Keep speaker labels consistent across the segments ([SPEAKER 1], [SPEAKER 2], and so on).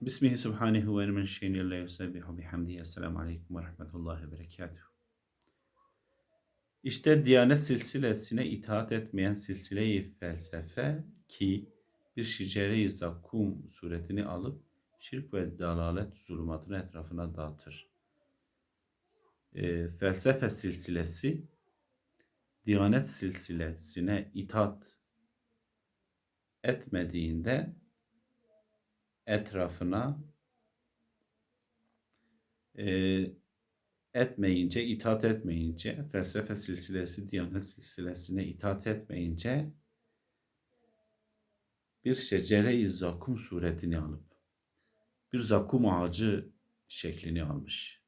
[SPEAKER 1] Bismihi subhanehu ve men şeyni la yusabbihu bihamdihi. Esselamu aleyküm ve rahmetullahi ve berekatuhu. İşte Diyanet silsilesine itaat etmeyen silsile-i felsefe ki bir şicere-i zakkum suretini alıp şirk ve dalalet zulümatını etrafına dağıtır. Ee, felsefe silsilesi Diyanet silsilesine itaat etmediğinde etrafına e, etmeyince, itaat etmeyince, felsefe silsilesi, diyanet silsilesine itaat etmeyince bir şecere-i zakum suretini alıp bir zakum ağacı şeklini almış.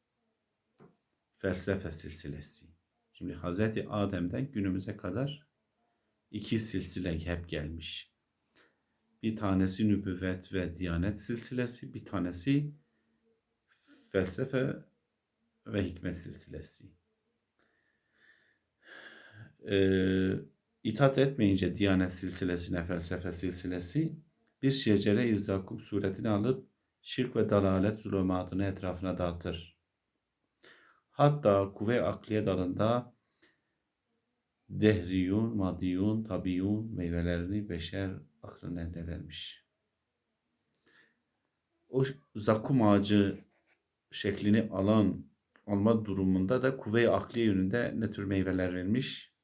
[SPEAKER 1] Felsefe silsilesi. Şimdi Hz. Adem'den günümüze kadar iki silsile hep gelmiş. Bir tanesi nübüvvet ve diyanet silsilesi, bir tanesi felsefe ve hikmet silsilesi. Ee, itaat etmeyince diyanet silsilesine, felsefe silsilesi bir şecere izdakum suretini alıp şirk ve dalalet zulümatını etrafına dağıtır. Hatta kuvve akliye dalında dehriyun, madiyun, tabiyun meyvelerini beşer aklın eline vermiş. O zakum ağacı şeklini alan alma durumunda da kuvve-i akliye yönünde ne tür meyveler vermiş?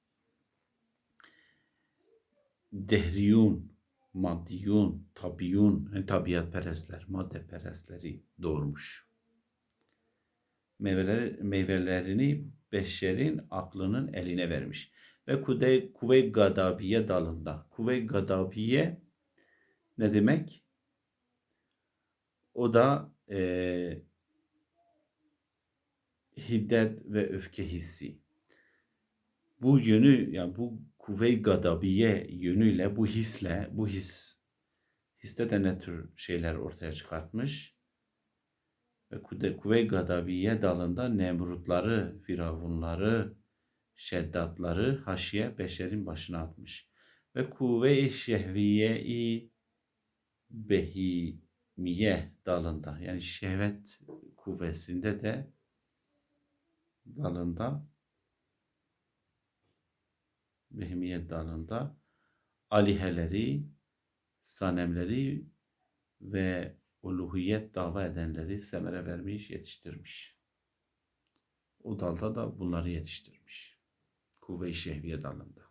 [SPEAKER 1] Dehriyun, maddiyun, tabiyun, yani tabiat perestler, madde perestleri doğurmuş. Meyveler, meyvelerini beşerin aklının eline vermiş. Ve kuvve, kuvve gadabiye dalında. Kuvve gadabiye ne demek? O da e, hiddet ve öfke hissi. Bu yönü yani bu kuvve-i gadabiye yönüyle bu hisle bu his histe de ne tür şeyler ortaya çıkartmış? Ve kuvve-i gadabiye dalında nemrutları, firavunları, şeddatları haşiye beşerin başına atmış. Ve kuvve-i şehviye-i behimiye dalında yani şehvet kuvvesinde de dalında Vehmiyet dalında aliheleri, sanemleri ve uluhiyet dava edenleri semere vermiş, yetiştirmiş. O dalda da bunları yetiştirmiş. Kuvve-i şehviye dalında.